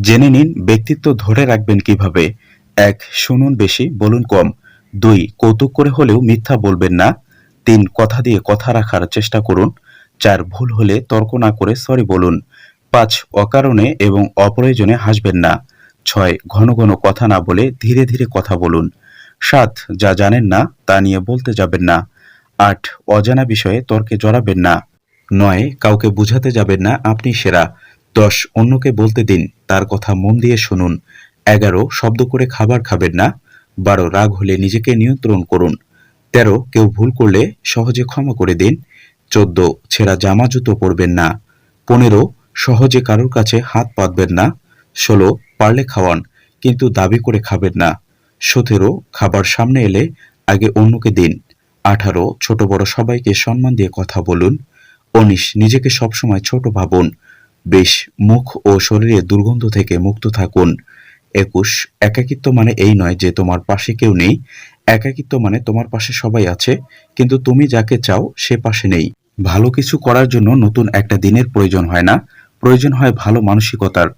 জেনে নিন ব্যক্তিত্ব ধরে রাখবেন কীভাবে। এক, শুনুন বেশি, বলুন কম। দুই, কৌতুক করে হলেও মিথ্যা বলবেন না। তিন, কথা দিয়ে কথা রাখার চেষ্টা করুন। চার, ভুল হলে তর্ক না করে সরি বলুন। পাঁচ, অকারণে এবং অপ্রয়োজনে হাসবেন না। ছয়, ঘন ঘন কথা না বলে ধীরে ধীরে কথা বলুন। সাত, যা জানেন না তা নিয়ে বলতে যাবেন না। আট, অজানা বিষয়ে তর্কে জড়াবেন না। নয়, কাউকে বুঝাতে যাবেন না আপনি সেরা। দশ, অন্যকে বলতে দিন। তার কথা মন দিয়ে শুনুন। এগারো, শব্দ করে খাবার খাবেন না। বারো, রাগ হলে নিজেকে নিয়ন্ত্রণ করুন। তেরো, কেউ ভুল করলে সহজে ক্ষমা করে দিন। চোদ্দ, ছেঁড়া জামা, জুতো পরবেন না। পনেরো, সহজে কারোর কাছে হাত পাতবেন না। ষোলো, পারলে খাওয়ান, কিন্তু দাবি করে খাবেন না। সতেরো, খাবার সামনে এলে আগে অন্যকে দিন। আঠারো, ছোট বড় সবাইকে সম্মান দিয়ে কথা বলুন। উনিশ, নিজেকে সবসময় ছোট ভাবুন। বিশ মুখ ও শরীরে দুর্গন্ধ থেকে মুক্ত থাকুন। একুশ, একাকিত্ব মানে এই নয় যে তোমার পাশে কেউ নেই। একাকিত্ব মানে তোমার পাশে সবাই আছে, কিন্তু তুমি যাকে চাও সে পাশে নেই। ভালো কিছু করার জন্য নতুন একটা দিনের প্রয়োজন হয় না। প্রয়োজন হয় ভালো মানসিকতার।